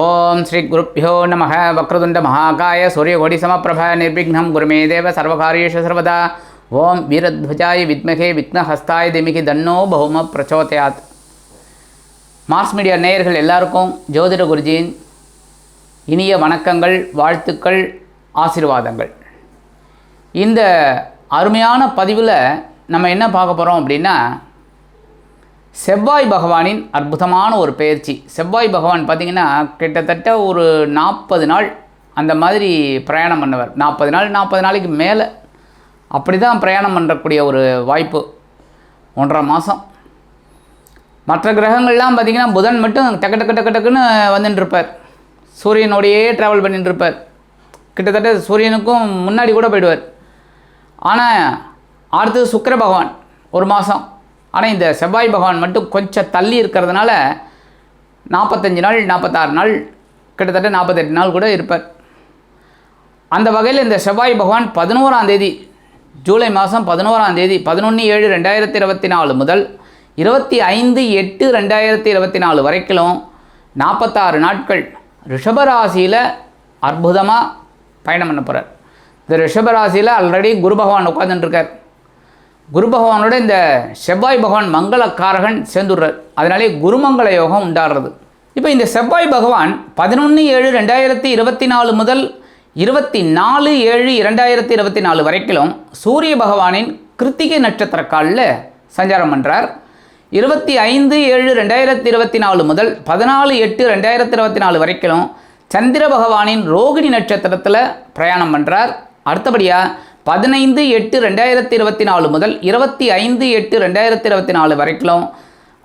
ஓம் ஸ்ரீ குருப்பியோ நம வக்ரதுண்ட மகாகாய சூரியகோடி சமப்பிரப நிர்விக்னம் குருமே தேவ சர்வகாரியேஷு சர்வதா. ஓம் வீரத்வஜாய வித்மகே விக்னஹஸ்தாய திமிகி தன்னோ பௌம பிரச்சோதயாத். மாஸ் மீடியா நேயர்கள் எல்லாருக்கும் ஜோதிட குருஜியின் இனிய வணக்கங்கள் வாழ்த்துக்கள் ஆசீர்வாதங்கள். இந்த அருமையான பதிவில் நம்ம என்ன பார்க்க போகிறோம் அப்படின்னா செவ்வாய் பகவானின் அற்புதமான ஒரு பயிற்சி. செவ்வாய் பகவான் பார்த்திங்கன்னா கிட்டத்தட்ட ஒரு நாற்பது நாள் அந்த மாதிரி பிரயாணம் பண்ணவர். நாற்பது நாள் நாற்பது நாளைக்கு மேலே அப்படி தான் பிரயாணம் பண்ணக்கூடிய ஒரு வாய்ப்பு. ஒன்றரை மாதம் மற்ற கிரகங்கள்லாம் பார்த்திங்கன்னா புதன் மட்டும் டக்கு டக்கு டக்கு டக்குன்னு வந்துட்டு இருப்பார் சூரியனோடையே ட்ராவல் பண்ணிட்டு இருப்பார் கிட்டத்தட்ட சூரியனுக்கும் முன்னாடி கூட போயிடுவார். ஆனால் அடுத்தது சுக்கர பகவான் ஒரு மாதம் ஆனால் இந்த செவ்வாய் பகவான் மட்டும் கொஞ்சம் தள்ளி இருக்கிறதுனால நாற்பத்தஞ்சு நாள் நாற்பத்தாறு நாள் கிட்டத்தட்ட நாற்பத்தெட்டு நாள் கூட இருப்பார். அந்த வகையில் இந்த செவ்வாய் பகவான் பதினோராம் தேதி ஜூலை மாதம் பதினோராம் தேதி பதினொன்று ஏழு ரெண்டாயிரத்தி இருபத்தி நாலு முதல் இருபத்தி ஐந்து எட்டு ரெண்டாயிரத்தி இருபத்தி நாலு வரைக்கும் நாற்பத்தாறு நாட்கள் ரிஷபராசியில் அற்புதமாக பயணம் பண்ண போகிறார் இந்த ரிஷபராசியில் ஆல்ரெடி குரு பகவான் உட்காந்துட்டுருக்கார் குரு பகவானோட இந்த செவ்வாய் பகவான் மங்களக்காரகன் சேர்ந்துடுறார். அதனாலே குருமங்கள யோகம் உண்டாடுறது இப்போ இந்த செவ்வாய் பகவான் பதினொன்று ஏழு ரெண்டாயிரத்தி இருபத்தி நாலு முதல் இருபத்தி நாலு ஏழு இரண்டாயிரத்தி இருபத்தி நாலு வரைக்கும் சூரிய பகவானின் கிருத்திகை நட்சத்திர காலில் சஞ்சாரம் பண்ணுறார் இருபத்தி ஐந்து ஏழு ரெண்டாயிரத்தி இருபத்தி நாலு முதல் பதினாலு எட்டு ரெண்டாயிரத்தி இருபத்தி நாலு வரைக்கும் சந்திர பகவானின் ரோகிணி நட்சத்திரத்தில் பிரயாணம் பண்ணுறார் அடுத்தபடியாக பதினைந்து எட்டு ரெண்டாயிரத்தி இருபத்தி நாலு முதல் இருபத்தி ஐந்து எட்டு ரெண்டாயிரத்தி இருபத்தி நாலு வரைக்கும்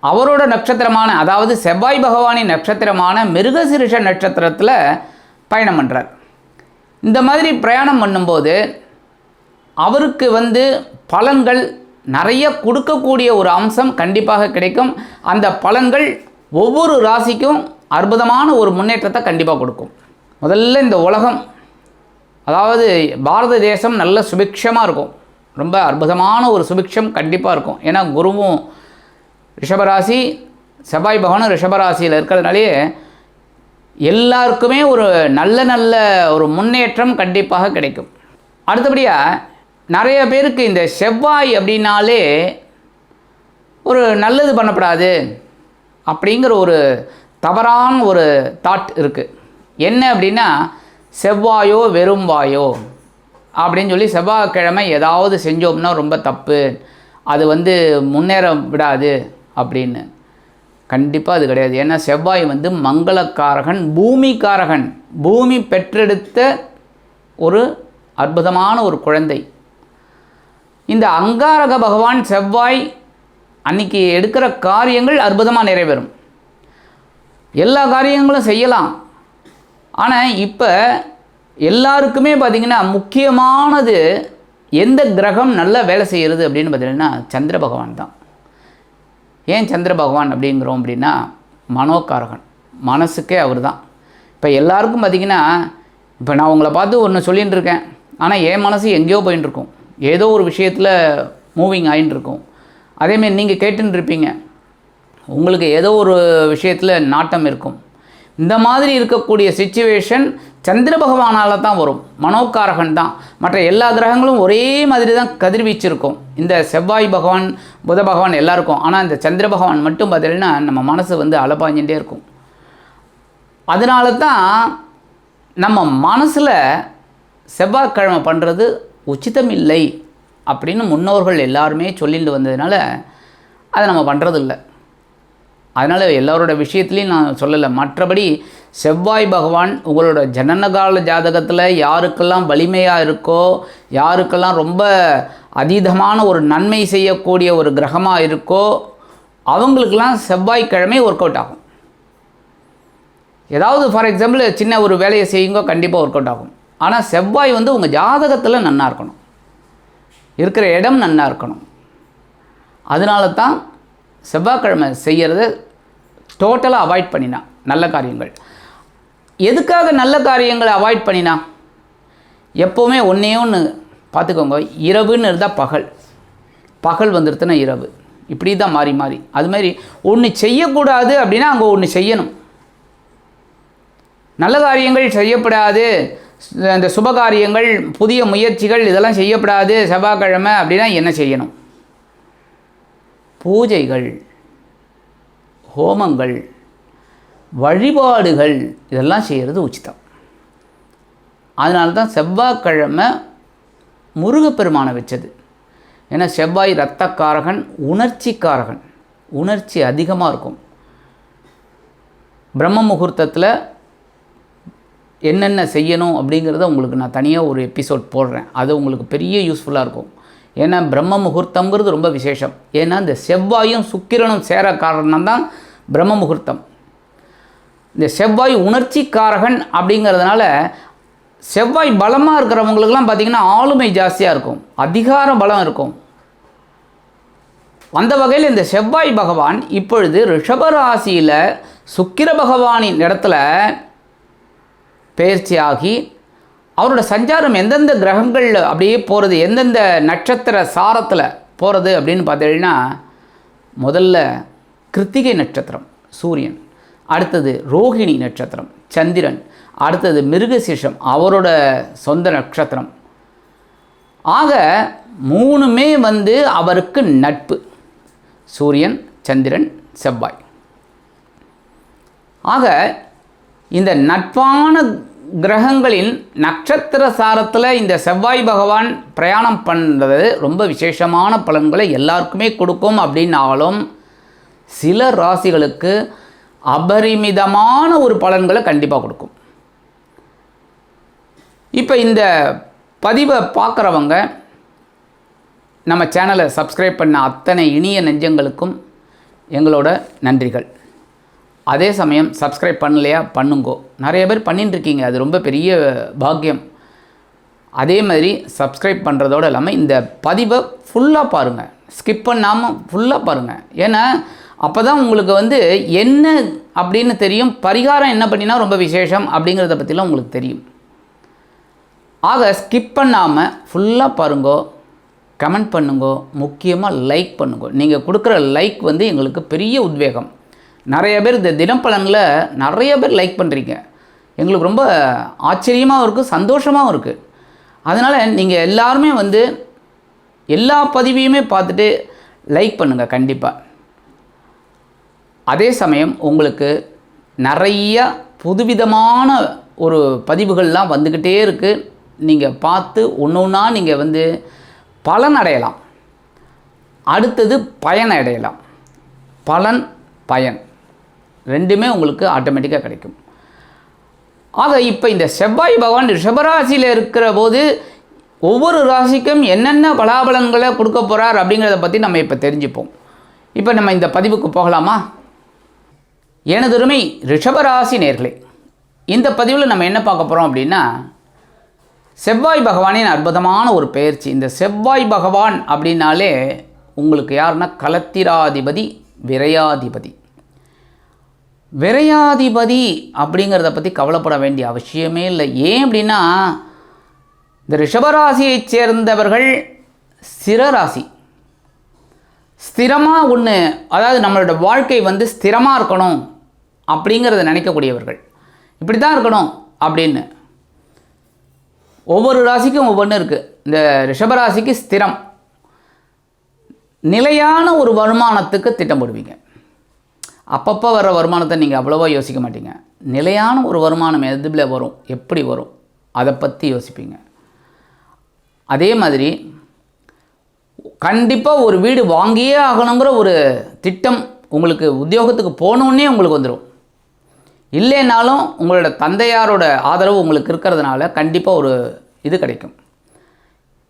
அவரோட நட்சத்திரமான அதாவது செவ்வாய் பகவானின் நட்சத்திரமான மிருகசிருஷ நட்சத்திரத்தில் பயணம் பண்ணுறார் இந்த மாதிரி பிரயாணம் பண்ணும்போது அவருக்கு வந்து பலன்கள் நிறைய கொடுக்கக்கூடிய ஒரு அம்சம் கண்டிப்பாக கிடைக்கும். அந்த பலன்கள் ஒவ்வொரு ராசிக்கும் அற்புதமான ஒரு முன்னேற்றத்தை கண்டிப்பாக கொடுக்கும். முதல்ல இந்த உலகம் அதாவது பாரத தேசம் நல்ல சுபிக்ஷமாக இருக்கும். ரொம்ப அற்புதமான ஒரு சுபிக்ஷம் கண்டிப்பாக இருக்கும். ஏன்னா குருவும் ரிஷபராசி செவ்வாய் பகவானும் ரிஷபராசியில் இருக்கிறதுனாலேயே எல்லாருக்குமே ஒரு நல்ல நல்ல ஒரு முன்னேற்றம் கண்டிப்பாக கிடைக்கும். அடுத்தபடியாக நிறைய பேருக்கு இந்த செவ்வாய் அப்படின்னாலே ஒரு நல்லது பண்ணப்படாது அப்படிங்கிற ஒரு தவறான ஒரு தாட் இருக்குது என்ன அப்படின்னா செவ்வாயோ வெறும் வாயோ? அப்படின்னு சொல்லி செவ்வாய்க்கிழமை ஏதாவது செஞ்சோம்னா ரொம்ப தப்பு. அது வந்து முன்னேற விடாது அப்படின்னு. கண்டிப்பாக அது கிடையாது. ஏன்னா செவ்வாய் வந்து மங்களக்காரகன் பூமிக்காரகன். பூமி பெற்றெடுத்த ஒரு அற்புதமான ஒரு குழந்தை. இந்த அங்காரக பகவான் செவ்வாய் அன்னைக்கு எடுக்கிற காரியங்கள் அற்புதமாக நிறைவேறும். எல்லா காரியங்களும் செய்யலாம். ஆனால் இப்போ எல்லாருக்குமே பார்த்திங்கன்னா முக்கியமானது எந்த கிரகம் நல்லா வேலை செய்கிறது அப்படின்னு பார்த்தீங்கன்னா சந்திர பகவான் தான். ஏன் சந்திர பகவான் அப்படிங்கிறோம் அப்படின்னா மனோகாரகன். மனசுக்கே அவர் தான். இப்போ எல்லாருக்கும் பார்த்திங்கன்னா இப்போ நான் உங்களை பார்த்து ஒன்று சொல்லிகிட்டு இருக்கேன். ஆனால் என் மனசு எங்கேயோ போயின்னு இருக்கும் ஏதோ ஒரு விஷயத்தில் மூவிங் ஆகின்னு இருக்கும் அதேமாரி நீங்கள் கேட்டுன்னு இருப்பீங்க. உங்களுக்கு ஏதோ ஒரு விஷயத்தில் நாட்டம் இருக்கும். இந்த மாதிரி இருக்கக்கூடிய சுச்சுவேஷன் சந்திர பகவானால் தான் வரும். மனோகாரகன் தான். மற்ற எல்லா கிரகங்களும் ஒரே மாதிரி தான் கதிர்வீச்சு இருக்கும் இந்த செவ்வாய் பகவான் புத பகவான் எல்லாருக்கும். ஆனால் இந்த சந்திர பகவான் மட்டும் பார்த்தீங்கன்னா நம்ம மனசு வந்து அலப்பாஞ்சிகிட்டே இருக்கும். அதனால தான் நம்ம மனசில் செவ்வாய்க்கிழமை பண்ணுறது உச்சிதம் இல்லை அப்படின்னு முன்னோர்கள் எல்லாருமே சொல்லிட்டு வந்ததுனால அதை நம்ம பண்ணுறதில்ல அதனால் எல்லாரோட விஷயத்துலையும் நான் சொல்லலை. மற்றபடி செவ்வாய் பகவான் உங்களோட ஜனனகால ஜாதகத்தில் யாருக்கெல்லாம் வலிமையாக இருக்கோ யாருக்கெல்லாம் ரொம்ப அதீதமான ஒரு நன்மை செய்யக்கூடிய ஒரு கிரகமாக இருக்கோ அவங்களுக்கெல்லாம் செவ்வாய்க்கிழமை ஒர்க் அவுட் ஆகும். ஏதாவது ஃபார் எக்ஸாம்பிள் சின்ன ஒரு வேலையை செய்யுங்கோ கண்டிப்பாக ஒர்க் அவுட் ஆகும். ஆனால் செவ்வாய் வந்து உங்கள் ஜாதகத்தில் நன்னாக இருக்கணும். இருக்கிற இடம் நன்னாக இருக்கணும். அதனால தான் செவ்வாய்க்கிழமை செய்கிறத டோட்டலாக அவாய்ட் பண்ணினா நல்ல காரியங்கள். எதுக்காக நல்ல காரியங்களை அவாய்ட் பண்ணினா? எப்போவுமே ஒன்றே ஒன்று பார்த்துக்கோங்க இரவுன்னு இருந்தால் பகல். பகல் வந்துடுத்துனா இரவு. இப்படி தான் மாறி மாறி. அது மாதிரி ஒன்று செய்யக்கூடாது அப்படின்னா அங்கே ஒன்று செய்யணும். நல்ல காரியங்கள் செய்யப்படாது. இந்த சுபகாரியங்கள் புதிய முயற்சிகள் இதெல்லாம் செய்யப்படாது. செவ்வாய்க்கிழமை அப்படின்னா என்ன செய்யணும்? பூஜைகள். ஹோமங்கள் வழிபாடுகள் இதெல்லாம் செய்கிறது உச்சிதம். அதனால தான் செவ்வாய்க்கிழமை முருகப்பெருமானை வச்சது. ஏன்னா செவ்வாய் இரத்தக்காரகன் உணர்ச்சிக்காரகன். உணர்ச்சி அதிகமாக இருக்கும். பிரம்ம முகூர்த்தத்தில் என்னென்ன செய்யணும் அப்படிங்கிறத உங்களுக்கு நான் தனியாக ஒரு எபிசோட் போடுறேன். அது உங்களுக்கு பெரிய யூஸ்ஃபுல்லாக இருக்கும். ஏன்னா பிரம்ம முகூர்த்தங்கிறது ரொம்ப விசேஷம். ஏன்னா இந்த செவ்வாயும் சுக்கிரனும் சேர காரணம் தான் பிரம்ம முகூர்த்தம் இந்த செவ்வாய் உணர்ச்சிக்காரகன் அப்படிங்கிறதுனால செவ்வாய் பலமாக இருக்கிறவங்களுக்கெல்லாம் பார்த்திங்கன்னா ஆளுமை ஜாஸ்தியாக இருக்கும். அதிகார பலம் இருக்கும். அந்த வகையில் இந்த செவ்வாய் பகவான் இப்பொழுது ரிஷபராசியில் சுக்கிர பகவானின் இடத்துல பயிற்சியாகி அவரோட சஞ்சாரம் எந்தெந்த கிரகங்களில் அப்படியே போகிறது எந்தெந்த நட்சத்திர சாரத்தில் போகிறது அப்படின்னு பார்த்தீங்கன்னா முதல்ல கிருத்திகை நட்சத்திரம் சூரியன். அடுத்தது ரோகிணி நட்சத்திரம் சந்திரன். அடுத்தது மிருகசீஷம் அவரோட சொந்த நட்சத்திரம். ஆக மூணுமே வந்து அவருக்கு நட்பு. சூரியன் சந்திரன் செவ்வாய். ஆக இந்த நட்பான கிரகங்களின் நட்சத்திர சாரத்தில் இந்த செவ்வாய் பகவான் பிரயாணம் பண்ணுறது ரொம்ப விசேஷமான பலன்களை எல்லாருக்குமே கொடுக்கும் அப்படின்னாலும் சில ராசிகளுக்கு அபரிமிதமான ஒரு பலன்களை கண்டிப்பாக கொடுக்கும். இப்போ இந்த பதிவை பார்க்குறவங்க நம்ம சேனலை சப்ஸ்கிரைப் பண்ண அத்தனை இனிய நெஞ்சங்களுக்கும் எங்களோட நன்றிகள். அதே சமயம் சப்ஸ்கிரைப் பண்ணலையா பண்ணுங்கோ. நிறைய பேர் பண்ணிட்டுருக்கீங்க அது ரொம்ப பெரிய பாக்கியம். அதே மாதிரி சப்ஸ்கிரைப் பண்ணுறதோடு இல்லாமல் இந்த பதிவை ஃபுல்லாக பாருங்கள் ஸ்கிப் பண்ணாமல் ஃபுல்லாக பாருங்கள் ஏன்னா அப்போ தான் உங்களுக்கு வந்து என்ன அப்படின்னு தெரியும் பரிகாரம் என்ன பண்ணினா ரொம்ப விசேஷம் அப்படிங்கிறத பற்றிலாம் உங்களுக்கு தெரியும். ஆக ஸ்கிப் பண்ணாமல் ஃபுல்லாக பாருங்கோ கமெண்ட் பண்ணுங்கோ முக்கியமாக லைக் பண்ணுங்கோ. நீங்கள் கொடுக்குற லைக் வந்து எங்களுக்கு பெரிய உத்வேகம். நிறைய பேர் இந்த தினப்பலனில் நிறைய பேர் லைக் பண்ணுறீங்க எங்களுக்கு ரொம்ப ஆச்சரியமாகவும் இருக்குது சந்தோஷமாகவும் இருக்குது அதனால் நீங்கள் எல்லாருமே வந்து எல்லா பதிவையுமே பார்த்துட்டு லைக் பண்ணுங்கள் கண்டிப்பாக அதே சமயம் உங்களுக்கு நிறைய புதுவிதமான ஒரு பதிவுகள்லாம் வந்துக்கிட்டே இருக்குது நீங்கள் பார்த்து ஒன்று ஒன்றா நீங்கள் வந்து பலன் அடையலாம். அடுத்தது பயன் அடையலாம். பலன் பயன். ரெண்டுமே உங்களுக்கு ஆட்டோமேட்டிக்காக கிடைக்கும். ஆக இப்போ இந்த செவ்வாய் பகவான் ரிஷபராசியில் இருக்கிற போது ஒவ்வொரு ராசிக்கும் என்னென்ன பலாபலன்களை கொடுக்க போகிறார் அப்படிங்கிறத பற்றி நம்ம இப்போ தெரிஞ்சுப்போம். இப்போ நம்ம இந்த பதிவுக்கு போகலாமா? எனதுரிமை ரிஷபராசி நேர்களே இந்த பதிவில் நம்ம என்ன பார்க்க போகிறோம் அப்படின்னா செவ்வாய் பகவானின் அற்புதமான ஒரு பெயர்ச்சி இந்த செவ்வாய் பகவான் அப்படின்னாலே உங்களுக்கு யாருன்னா கலத்திராதிபதி விரையாதிபதி. விரையாதிபதி அப்படிங்கிறத பற்றி கவலைப்பட வேண்டிய அவசியமே இல்லை. ஏன் அப்படின்னா இந்த ரிஷபராசியைச் சேர்ந்தவர்கள் ஸ்திரராசி ஸ்திரமாக ஒன்று அதாவது நம்மளோட வாழ்க்கை வந்து ஸ்திரமாக இருக்கணும். அப்படிங்கிறத நினைக்கக்கூடியவர்கள். இப்படி தான் இருக்கணும் அப்படின்னு. ஒவ்வொரு ராசிக்கும் ஒவ்வொன்று இருக்குது இந்த ரிஷபராசிக்கு ஸ்திரம். நிலையான ஒரு வருமானத்துக்கு திட்டம் போடுவீங்க அப்பப்போ வர வருமானத்தை நீங்கள் அவ்வளோவா யோசிக்க மாட்டீங்க. நிலையான ஒரு வருமானம் எதில் வரும் எப்படி வரும் அதை பற்றி யோசிப்பீங்க. அதே மாதிரி கண்டிப்பாக ஒரு வீடு வாங்கியே ஆகணுங்கிற ஒரு திட்டம் உங்களுக்கு உத்தியோகத்துக்கு போனோன்னே உங்களுக்கு வந்துடும் இல்லைனாலும் உங்களோட தந்தையாரோட ஆதரவு உங்களுக்கு இருக்கிறதுனால கண்டிப்பாக ஒரு இது கிடைக்கும்.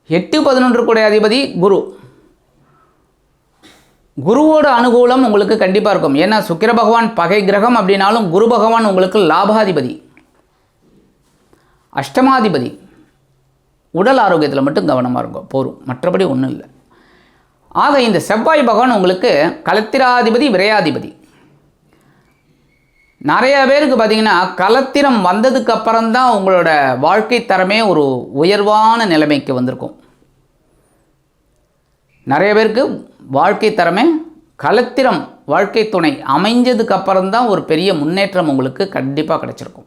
எட்டு பதினொன்று கூட அதிபதி குரு. குருவோட அனுகூலம் உங்களுக்கு கண்டிப்பாக இருக்கும். ஏன்னா சுக்கிர பகவான் பகை கிரகம் அப்படின்னாலும் குரு பகவான் உங்களுக்கு லாபாதிபதி. அஷ்டமாதிபதி. உடல் ஆரோக்கியத்தில் மட்டும் கவனமாக இருக்கும் போரும் மற்றபடி ஒன்றும் இல்லை. ஆக இந்த செவ்வாய் பகவான் உங்களுக்கு கலத்திராதிபதி விரையாதிபதி. நிறைய பேருக்கு பார்த்தீங்கன்னா கலத்திரம் வந்ததுக்கு அப்புறம்தான் உங்களோட வாழ்க்கை தரமே ஒரு உயர்வான நிலைமைக்கு வந்திருக்கும். நிறைய பேருக்கு வாழ்க்கை தரமே கலத்திரம் வாழ்க்கை துணை அமைஞ்சதுக்கு அப்புறம்தான் ஒரு பெரிய முன்னேற்றம் உங்களுக்கு கண்டிப்பாக கிடச்சிருக்கும்.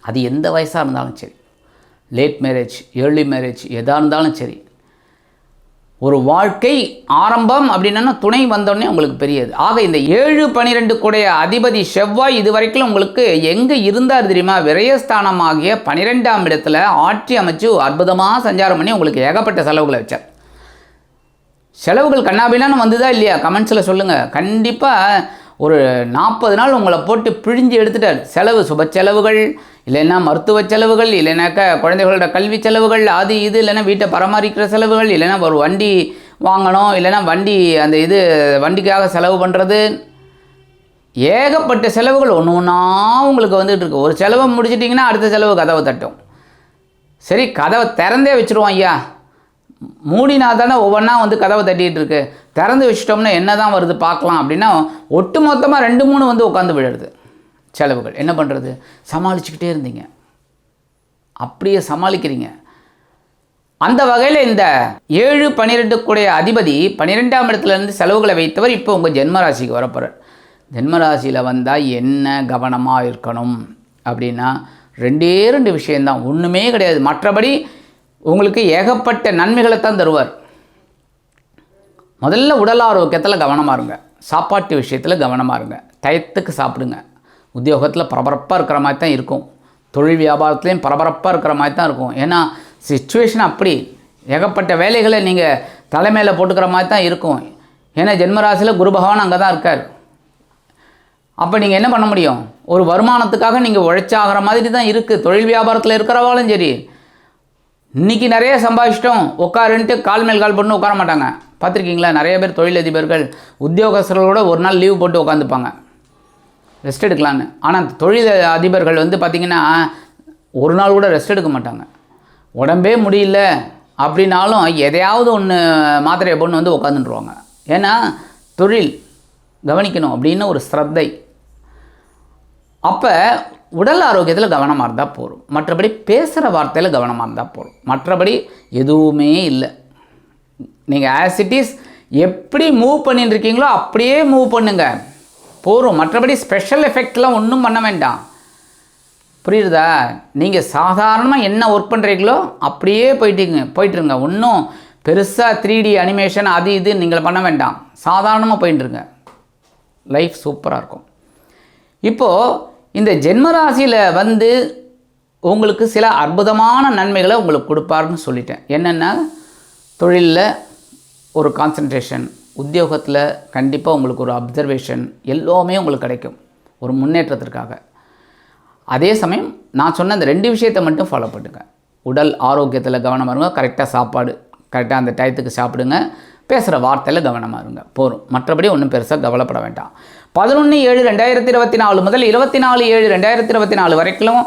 அது எந்த வயசாக இருந்தாலும் சரி. லேட் மேரேஜ் ஏர்லி மேரேஜ் எதாக இருந்தாலும் சரி. ஒரு வாழ்க்கை ஆரம்பம் அப்படின்னா துணை வந்தோடனே உங்களுக்கு பெரியது. ஆக இந்த ஏழு பனிரெண்டு கூடைய அதிபதி செவ்வாய் இது வரைக்கும் உங்களுக்கு எங்கே இருந்தார் தெரியுமா? விரயஸ்தானமாகிய பனிரெண்டாம் இடத்துல ஆட்சி அமைச்சு அற்புதமாக சஞ்சாரம் பண்ணி உங்களுக்கு ஏகப்பட்ட செலவுகளை வச்சார். செலவுகள் கண்ணாபிலான்னு வந்துதா இல்லையா? கமெண்ட்ஸில் சொல்லுங்கள் கண்டிப்பாக ஒரு நாற்பது நாள் உங்களை போட்டு பிழிஞ்சு எடுத்துட்டார். செலவு சுப செலவுகள் இல்லைன்னா மருத்துவ செலவுகள் இல்லைனாக்கா குழந்தைகளோட கல்வி செலவுகள் அது இது இல்லைன்னா வீட்டை பராமரிக்கிற செலவுகள் இல்லைன்னா ஒரு வண்டி வாங்கணும் இல்லைன்னா வண்டி அந்த இது வண்டிக்காக செலவு பண்ணுறது ஏகப்பட்ட செலவுகள் ஒன்று ஒன்றா உங்களுக்கு வந்துட்டு இருக்கு. ஒரு செலவை முடிச்சிட்டிங்கன்னா அடுத்த செலவு கதவை தட்டும். சரி கதவை திறந்தே வச்சுருவோம் ஐயா. மூடினா தானே ஒவ்வொன்றா வந்து கதவை தட்டிகிட்டு இருக்கு. திறந்து வச்சிட்டோம்னா என்ன தான் வருது பார்க்கலாம் அப்படின்னா ஒட்டு மொத்தமாக ரெண்டு மூணு வந்து உட்காந்து விழுறது. செலவுகள். என்ன பண்ணுறது சமாளிச்சுக்கிட்டே இருந்தீங்க. அப்படியே சமாளிக்கிறீங்க. அந்த வகையில் இந்த ஏழு பன்னிரெண்டு அதிபதி பன்னிரெண்டாம் இடத்துலேருந்து செலவுகளை வைத்தவர் இப்போ உங்கள் ஜென்மராசிக்கு வரப்போகிறார் ஜென்மராசியில் வந்தால் என்ன கவனமாக இருக்கணும்? அப்படின்னா ரெண்டே ரெண்டு விஷயந்தான் ஒன்றுமே கிடையாது. மற்றபடி உங்களுக்கு ஏகப்பட்ட நன்மைகளை தான் தருவார். முதல்ல உடல் ஆரோக்கியத்தில் கவனமாக இருங்க. சாப்பாட்டு விஷயத்தில் கவனமாக இருங்க. டயத்துக்கு சாப்பிடுங்க. உத்தியோகத்தில் பரபரப்பாக இருக்கிற மாதிரி தான் இருக்கும். தொழில் வியாபாரத்துலேயும் பரபரப்பாக இருக்கிற மாதிரி தான் இருக்கும். ஏன்னா சுச்சுவேஷன் அப்படி. ஏகப்பட்ட வேலைகளை நீங்கள் தலைமையில் போட்டுக்கிற மாதிரி தான் இருக்கும். ஏன்னா ஜென்மராசியில் குரு பகவான் அங்கே தான் இருக்கார். அப்போ நீங்கள் என்ன பண்ண முடியும்? ஒரு வருமானத்துக்காக நீங்கள் உழைச்சாகிற மாதிரி தான் இருக்குது தொழில் வியாபாரத்தில் இருக்கிறவாலும் சரி. இன்றைக்கி நிறைய சம்பாதிச்சிட்டோம். உட்காருன்ட்டு கால் மேல் கால் பண்ணி உட்கார மாட்டாங்க. பார்த்துருக்கீங்களா? நிறைய பேர் தொழிலதிபர்கள் உத்தியோகஸ்தர்களோட ஒரு நாள் லீவ் போட்டு உட்காந்துப்பாங்க. ரெஸ்ட் எடுக்கலான்னு. ஆனால் தொழில் அதிபர்கள் வந்து பார்த்திங்கன்னா ஒரு நாள் கூட ரெஸ்ட் எடுக்க மாட்டாங்க. உடம்பே முடியல அப்படின்னாலும் எதையாவது ஒன்று மாத்திரையை பொண்ணு வந்து உட்காந்துட்டுருவாங்க ஏன்னா தொழில் கவனிக்கணும் அப்படின்னு ஒரு ஸ்ரத்தை. அப்போ உடல் ஆரோக்கியத்தில் கவனமாக இருந்தால் போதும். மற்றபடி பேசுகிற வார்த்தையில் கவனமாக இருந்தால் போதும். மற்றபடி எதுவுமே இல்லை. நீங்கள் ஆஸ் இட் இஸ் எப்படி மூவ் பண்ணிட்டு இருக்கீங்களோ அப்படியே மூவ் பண்ணுங்கள் போகிறோம் மற்றபடி ஸ்பெஷல் எஃபெக்ட்லாம் ஒன்றும் பண்ண வேண்டாம். புரியுதா? நீங்கள் சாதாரணமாக என்ன ஒர்க் பண்ணுறீங்களோ அப்படியே போயிட்டீங்க போயிட்டுருங்க. ஒன்றும் பெருசாக த்ரீ டி அனிமேஷன் அது இது நீங்கள் பண்ண வேண்டாம். சாதாரணமாக போயிட்டுருங்க. லைஃப் சூப்பராக இருக்கும். இப்போது இந்த ஜென்மராசியில் வந்து உங்களுக்கு சில அற்புதமான நன்மைகளை உங்களுக்கு கொடுப்பாருன்னு சொல்லிட்டேன். என்னென்னா தொழிலில் ஒரு கான்சன்ட்ரேஷன் உத்தியோகத்தில் கண்டிப்பாக உங்களுக்கு ஒரு அப்சர்வேஷன் எல்லாமே உங்களுக்கு கிடைக்கும். ஒரு முன்னேற்றத்திற்காக. அதே சமயம் நான் சொன்ன அந்த ரெண்டு விஷயத்தை மட்டும் ஃபாலோ பண்ணுங்க. உடல் ஆரோக்கியத்தில் கவனமாக இருங்க. கரெக்டாக சாப்பாடு கரெக்டாக அந்த டயத்துக்கு சாப்பிடுங்க. பேசுகிற வார்த்தையில் கவனமாக இருங்க. போதும். மற்றபடி ஒன்றும் பெருசாக கவலைப்பட வேண்டாம். பதினொன்று ஏழு ரெண்டாயிரத்தி இருபத்தி நாலு முதல் இருபத்தி நாலு ஏழு ரெண்டாயிரத்தி இருபத்தி நாலு வரைக்கும்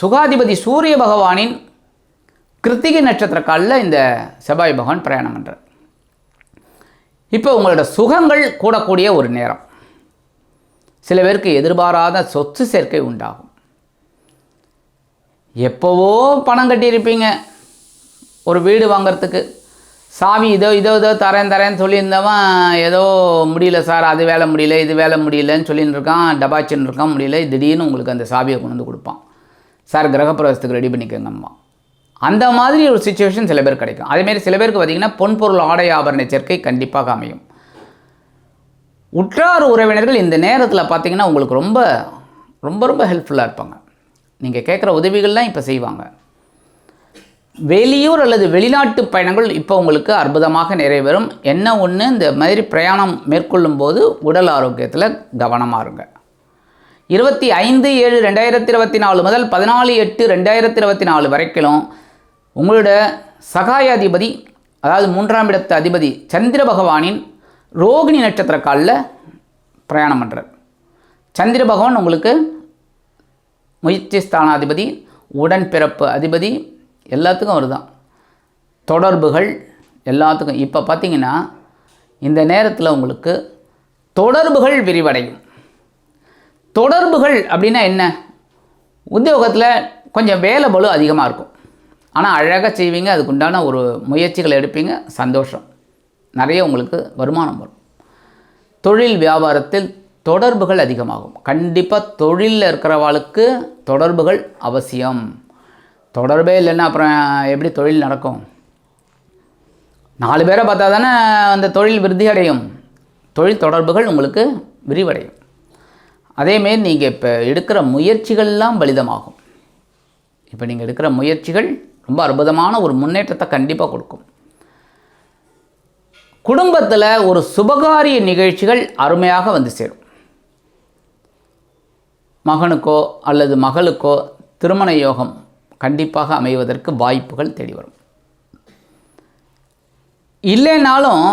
சுகாதிபதி சூரிய பகவானின் கிருத்திகை நட்சத்திர காலில் இந்த செவ்வாய் பகவான் பிரயாணம் பண்ணுறார் இப்போ உங்களோட சுகங்கள் கூடக்கூடிய ஒரு நேரம். சில பேருக்கு எதிர்பாராத சொத்து சேர்க்கை உண்டாகும். எப்போவோ பணம் கட்டியிருப்பீங்க. ஒரு வீடு வாங்குறதுக்கு. சாமி இதோ இதோ இதோ தரேன் தரேன்னு சொல்லியிருந்தவன் ஏதோ முடியல சார் அது வேலை முடியல இது வேலை முடியலன்னு சொல்லின்னு இருக்கான் டபாச்சின்னு இருக்கான் முடியல திடீர்னு உங்களுக்கு அந்த சாவியை கொண்டு வந்து கொடுப்பான். சார் கிரகப்பிரவேசத்துக்கு ரெடி பண்ணிக்கோங்கம்மா. அந்த மாதிரி ஒரு சுச்சுவேஷன் சில பேர் கிடைக்கும். அதேமாரி சில பேருக்கு பார்த்திங்கன்னா பொன்பொருள் ஆடை ஆபரண சேர்க்கை கண்டிப்பாக அமையும். உற்றார் உறவினர்கள் இந்த நேரத்தில் பார்த்தீங்கன்னா உங்களுக்கு ரொம்ப ரொம்ப ரொம்ப ஹெல்ப்ஃபுல்லாக இருப்பாங்க. நீங்கள் கேட்குற உதவிகள்லாம் இப்போ செய்வாங்க. வெளியூர் அல்லது வெளிநாட்டு பயணங்கள் இப்போ உங்களுக்கு அற்புதமாக நிறைவேறும். என்ன ஒன்று இந்த மாதிரி பிரயாணம் மேற்கொள்ளும் போது உடல் ஆரோக்கியத்தில் கவனமாக இருங்க. இருபத்தி ஐந்து ஏழு ரெண்டாயிரத்தி இருபத்தி நாலு முதல் பதினாலு எட்டு ரெண்டாயிரத்தி இருபத்தி நாலு வரைக்கும் உங்களோட சகாயாதிபதி அதாவது மூன்றாம் இடத்து அதிபதி சந்திர பகவானின் ரோகிணி நட்சத்திர காலில் பிரயாணம் பண்ணுறார் சந்திர பகவான் உங்களுக்கு முயற்சி ஸ்தானாதிபதி உடன்பிறப்பு அதிபதி எல்லாத்துக்கும் அவர் தான் தொடர்புகள் எல்லாத்துக்கும். இப்போ பார்த்தீங்கன்னா இந்த நேரத்தில் உங்களுக்கு தொடர்புகள் விரிவடையும். தொடர்புகள் அப்படின்னா என்ன? உத்தியோகத்தில் கொஞ்சம் வேலை பலு அதிகமாக இருக்கும். ஆனால் அழகாக செய்வீங்க அதுக்குண்டான ஒரு முயற்சிகள் எடுப்பீங்க சந்தோஷம். நிறைய உங்களுக்கு வருமானம் வரும். தொழில் வியாபாரத்தில் தொடர்புகள் அதிகமாகும். கண்டிப்பாக தொழிலில் இருக்கிறவாளுக்கு தொடர்புகள் அவசியம். தொடர்பே இல்லைன்னா அப்புறம் எப்படி தொழில் நடக்கும்? நாலு பேரை பார்த்தா தானே அந்த தொழில் விருத்தி அடையும் தொழில் தொடர்புகள் உங்களுக்கு விரிவடையும். அதேமாரி நீங்கள் இப்போ எடுக்கிற முயற்சிகள்லாம் பலிதமாகும். இப்போ நீங்கள் எடுக்கிற முயற்சிகள் ரொம்ப அற்புதமான ஒரு முன்னேற்றத்தை கண்டிப்பாக கொடுக்கும். குடும்பத்தில் ஒரு சுபகாரிய நிகழ்ச்சிகள் அருமையாக வந்து சேரும். மகனுக்கோ அல்லது மகளுக்கோ திருமண யோகம் கண்டிப்பாக அமைவதற்கு வாய்ப்புகள் தேடி வரும். இல்லைனாலும்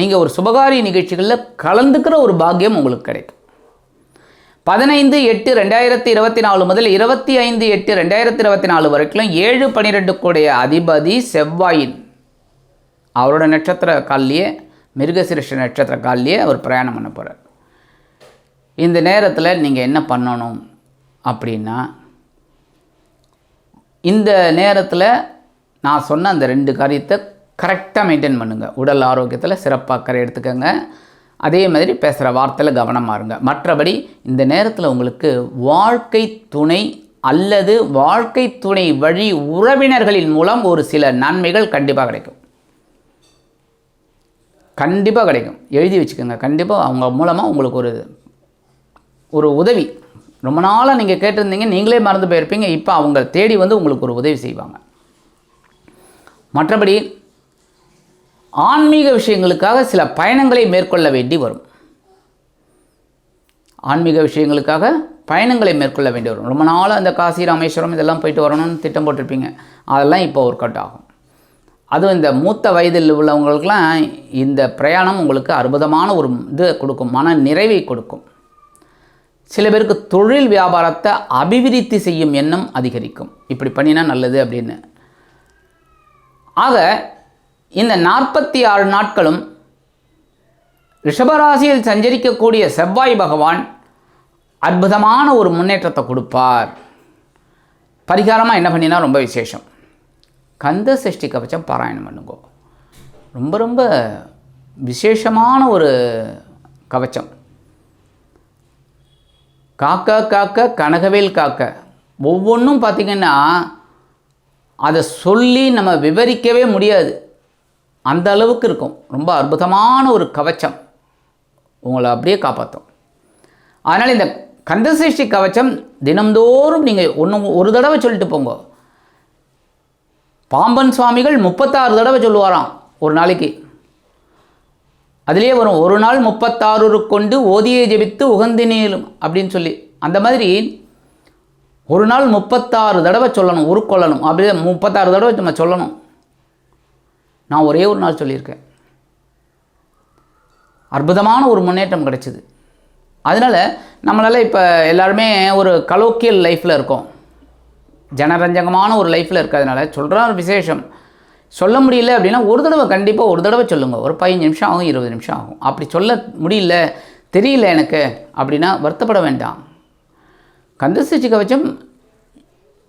நீங்கள் ஒரு சுபகாரிய நிகழ்ச்சிகளில் கலந்துக்கிற ஒரு பாக்கியம் உங்களுக்கு கிடைக்கும். பதினைந்து எட்டு ரெண்டாயிரத்தி இருபத்தி நாலு முதல் இருபத்தி ஐந்து எட்டு ரெண்டாயிரத்தி இருபத்தி நாலு வரைக்கும் ஏழு பன்னிரெண்டுக்குடைய அதிபதி செவ்வாயின். அவரோட நட்சத்திர கால்லையே மிருகசிருஷ்ட நட்சத்திர காலிலேயே அவர் பிரயாணம் பண்ண போகிறார் இந்த நேரத்தில் நீங்கள் என்ன பண்ணணும் அப்படின்னா இந்த நேரத்தில் நான் சொன்ன அந்த ரெண்டு காரியத்தை கரெக்டாக மெயின்டைன் பண்ணுங்கள் உடல் ஆரோக்கியத்தில் சிறப்பாக அக்கறை எடுத்துக்கோங்க. அதே மாதிரி பேசுகிற வார்த்தையில் கவனமாக இருங்க. மற்றபடி இந்த நேரத்தில் உங்களுக்கு வாழ்க்கை துணை அல்லது வாழ்க்கை துணை வழி உறவினர்களின் மூலம் ஒரு சில நன்மைகள் கண்டிப்பாக கிடைக்கும். கண்டிப்பாக கிடைக்கும். எழுதி வச்சுக்கோங்க. கண்டிப்பாக அவங்க மூலமாக உங்களுக்கு ஒரு ஒரு உதவி. ரொம்ப நாளாக நீங்கள் கேட்டிருந்தீங்க. நீங்களே மறந்து போயிருப்பீங்க. இப்போ அவங்க தேடி வந்து உங்களுக்கு ஒரு உதவி செய்வாங்க. மற்றபடி ஆன்மீக விஷயங்களுக்காக சில பயணங்களை மேற்கொள்ள வேண்டி வரும். ஆன்மீக விஷயங்களுக்காக பயணங்களை மேற்கொள்ள வேண்டி வரும். ரொம்ப நாளாக அந்த காசி ராமேஸ்வரம் இதெல்லாம் போயிட்டு வரணும்னு திட்டம் போட்டிருப்பீங்க. அதெல்லாம் இப்போ ஒர்க் அவுட் ஆகும். அதுவும் இந்த மூத்த வயதில் உள்ளவங்களுக்கெல்லாம் இந்த பிரயாணம் உங்களுக்கு அற்புதமான ஒரு இது கொடுக்கும் மன நிறைவை கொடுக்கும். சில பேருக்கு தொழில் வியாபாரத்தை அபிவிருத்தி செய்யும் எண்ணம் அதிகரிக்கும். இப்படி பண்ணினா நல்லது அப்படின்னு. ஆக இந்த நாற்பத்தி ஆறு நாட்களும் ரிஷபராசியில் சஞ்சரிக்கக்கூடிய செவ்வாய் பகவான் அற்புதமான ஒரு முன்னேற்றத்தை கொடுப்பார். பரிகாரமாக என்ன பண்ணினா ரொம்ப விசேஷம். கந்த சஷ்டி கவச்சம் பாராயணம் பண்ணுங்க. ரொம்ப ரொம்ப விசேஷமான ஒரு கவச்சம். காக்க காக்க கனகவேல் காக்க. ஒவ்வொன்றும் பார்த்திங்கன்னா அதை சொல்லி நம்ம விவரிக்கவே முடியாது. அந்த அளவுக்கு இருக்கும். ரொம்ப அற்புதமான ஒரு கவச்சம். உங்களை அப்படியே காப்பாற்றும். அதனால் இந்த கந்தசஷ்டி கவச்சம் தினம்தோறும் நீங்கள் ஒன்று ஒரு தடவை சொல்லிட்டு போங்க. பாம்பன் சுவாமிகள் முப்பத்தாறு தடவை சொல்லுவாராம் ஒரு நாளைக்கு. அதுலேயே வரும் ஒரு நாள் முப்பத்தாறு கொண்டு ஓதியை ஜெபித்து உகந்தினேலும் அப்படின்னு சொல்லி. அந்த மாதிரி ஒரு நாள் முப்பத்தாறு தடவை சொல்லணும் உருக்கொள்ளணும். அப்படியே முப்பத்தாறு தடவை நம்ம சொல்லணும். நான் ஒரே ஒரு நாள் சொல்லியிருக்கேன். அற்புதமான ஒரு முன்னேற்றம் கிடைச்சிது. அதனால் நம்மளால் இப்போ எல்லாருமே ஒரு கலோக்கியல் லைஃப்பில் இருக்கோம். ஜனரஞ்சகமான ஒரு லைஃப்பில் இருக்கிறதுனால சொல்கிற ஒரு விசேஷம். சொல்ல முடியல அப்படின்னா ஒரு தடவை கண்டிப்பாக ஒரு தடவை சொல்லுங்க. ஒரு பதினஞ்சு நிமிஷம் ஆகும் இருபது நிமிஷம் ஆகும். அப்படி சொல்ல முடியல தெரியல எனக்கு அப்படின்னா வருத்தப்பட வேண்டாம். கந்தசிச்சு கவச்சம்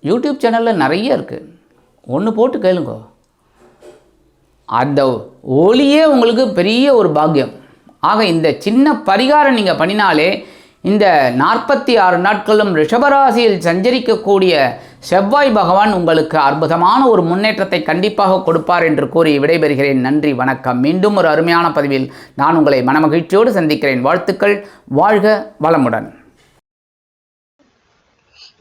யூடியூப் சேனலில் நிறைய இருக்குது ஒன்று போட்டு கேளுங்க. அந்த ஒளியே உங்களுக்கு பெரிய ஒரு பாக்கியம். ஆக இந்த சின்ன பரிகாரம் நீங்கள் பண்ணினாலே இந்த நாற்பத்தி ஆறு நாட்களும் ரிஷபராசியில் சஞ்சரிக்கக்கூடிய செவ்வாய் பகவான் உங்களுக்கு அற்புதமான ஒரு முன்னேற்றத்தை கண்டிப்பாக கொடுப்பார் என்று கூறி விடைபெறுகிறேன். நன்றி வணக்கம். மீண்டும் ஒரு அருமையான பதிவில் நான் உங்களை மனமகிழ்ச்சியோடு சந்திக்கிறேன். வாழ்த்துக்கள். வாழ்க வளமுடன்.